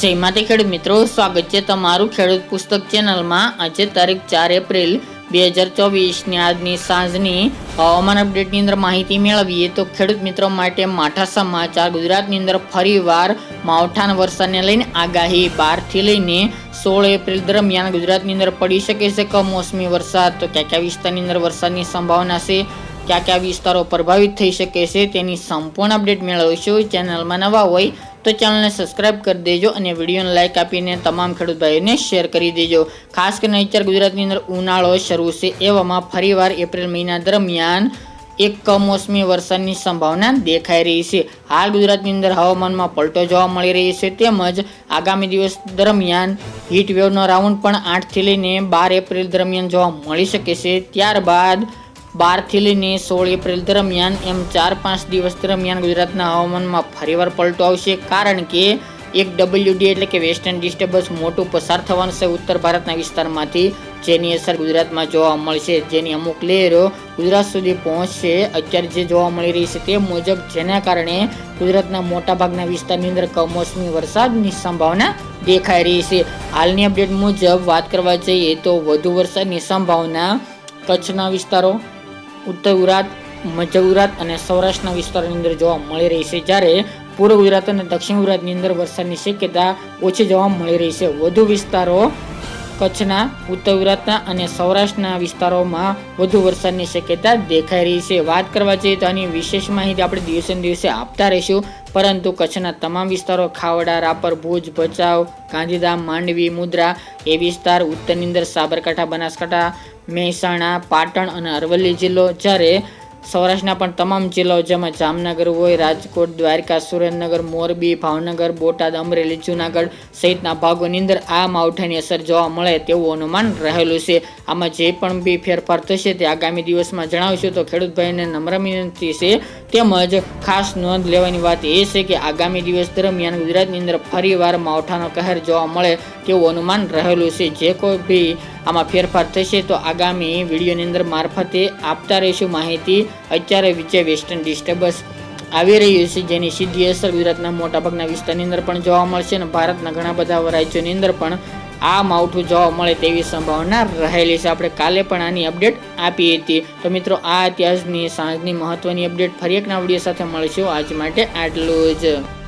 જય માતા ખેડૂત મિત્રો, સ્વાગત છે તમારું ખેડૂત પુસ્તક ચેનલમાં. આજે તારીખ ચાર એપ્રિલ બે હજાર ચોવીસની આજની સાંજની હવામાન અપડેટની અંદર માહિતી મેળવીએ તો ખેડૂત મિત્રો માટે માઠા સમાચાર, ગુજરાતની અંદર ફરીવાર માવઠાના વરસાદને લઈને આગાહી બારથી લઈને સોળ એપ્રિલ દરમિયાન ગુજરાતની અંદર પડી શકે છે કમોસમી વરસાદ. તો કયા કયા વિસ્તારની અંદર વરસાદની સંભાવના છે? કયા કયા વિસ્તારો પ્રભાવિત થઈ શકે છે? તેની સંપૂર્ણ અપડેટ મેળવશો. ચેનલમાં નવા હોય તો ચેનલને સબસ્ક્રાઇબ કરી દેજો અને વિડીયોને લાઇક આપીને તમામ ખેડૂત ભાઈઓને શેર કરી દેજો. ખાસ કરીને અત્યારે ગુજરાતની અંદર ઉનાળો શરૂ છે, એવામાં ફરીવાર એપ્રિલ મહિના દરમિયાન એક કમોસમી વરસાદની સંભાવના દેખાઈ રહી છે. હાલ ગુજરાતની અંદર હવામાનમાં પલટો જોવા મળી રહી છે, તેમજ આગામી દિવસ દરમિયાન હીટ વેવનો રાઉન્ડ પણ આઠથી લઈને બાર એપ્રિલ દરમિયાન જોવા મળી શકે છે. ત્યારબાદ બારથી લઈને સોળ એપ્રિલ દરમિયાન એમ ચાર પાંચ દિવસ દરમિયાન ગુજરાતના હવામાનમાં ફરીવાર પલટો આવશે, કારણ કે એક ડબલ્યુડી એટલે કે વેસ્ટર્ન ડિસ્ટર્બન્સ મોટું પસાર થવાનું છે ઉત્તર ભારતના વિસ્તારમાંથી, જેની અસર ગુજરાતમાં જોવા મળશે. જેની અમુક લહેરો ગુજરાત સુધી પહોંચશે. અત્યારે જે જોવા મળી રહી છે તે મુજબ, જેના કારણે ગુજરાતના મોટાભાગના વિસ્તારની અંદર કમોસમી વરસાદની સંભાવના દેખાઈ રહી છે. હાલની અપડેટ મુજબ વાત કરવા જઈએ તો વધુ વરસાદની સંભાવના કચ્છના વિસ્તારો ઉત્તર ગુજરાત, મધ્ય ગુજરાત અને સૌરાષ્ટ્રના વિસ્તારોની અંદર જોવા મળી રહી છે. જ્યારે પૂર્વ ગુજરાત અને દક્ષિણ ગુજરાતની અંદર વરસાદની શક્યતા ઓછી જોવા મળી રહી છે. વધુ વિસ્તારો કચ્છના, ઉત્તર ગુજરાતના અને સૌરાષ્ટ્રના વિસ્તારોમાં વધુ વરસાદની શક્યતા દેખાઈ રહી છે. વાત કરવા જઈએ તો આની વિશેષ માહિતી આપણે દિવસે દિવસે આપતા રહીશું. પરંતુ કચ્છના તમામ વિસ્તારો ખાવડા, રાપર, ભુજ, ભચાઉ, ગાંધીધામ, માંડવી, મુદ્રા એ વિસ્તાર ઉત્તરની અંદર સાબરકાંઠા, બનાસકાંઠા મહેસાણા, પાટણ અને અરવલ્લી જિલ્લો. જ્યારે સૌરાષ્ટ્રના પણ તમામ જિલ્લાઓ જેમાં જામનગર હોય, રાજકોટ, દ્વારકા, સુરેન્દ્રનગર, મોરબી, ભાવનગર, બોટાદ, અમરેલી, જુનાગઢ સહિતના ભાગોની અંદર આ માવઠાની અસર જોવા મળે તેવું અનુમાન રહેલું છે. આમાં જે પણ બી ફેરફાર થશે તે આગામી દિવસમાં જણાવીશું. તો ખેડૂત ભાઈને નમ્ર વિનંતી છે. તેમજ ખાસ નોંધ લેવાની વાત એ છે કે આગામી દિવસ દરમિયાન ગુજરાતની અંદર ફરીવાર માવઠાનો કહેર જોવા મળે તેવું અનુમાન રહેલું છે. જે કોઈ બી આમાં ફેરફાર થશે તો આગામી વિડીયોની અંદર મારફતે આપતા રહીશું માહિતી. અત્યારે વિજય વેસ્ટર્ન ડિસ્ટર્બન્સ આવી રહ્યું છે, જેની સીધી અસર ગુજરાતના મોટાભાગના વિસ્તારની અંદર પણ જોવા મળશે અને ભારતના ઘણા બધા રાજ્યોની અંદર પણ આ માવઠું જોવા મળે તેવી સંભાવના રહેલી છે. આપણે કાલે પણ આની અપડેટ આપી હતી. તો મિત્રો, આ ઇતિહાસની સાંજની મહત્વની અપડેટ. ફરી એકના વીડિયો સાથે મળીશું. આજ માટે આટલું જ.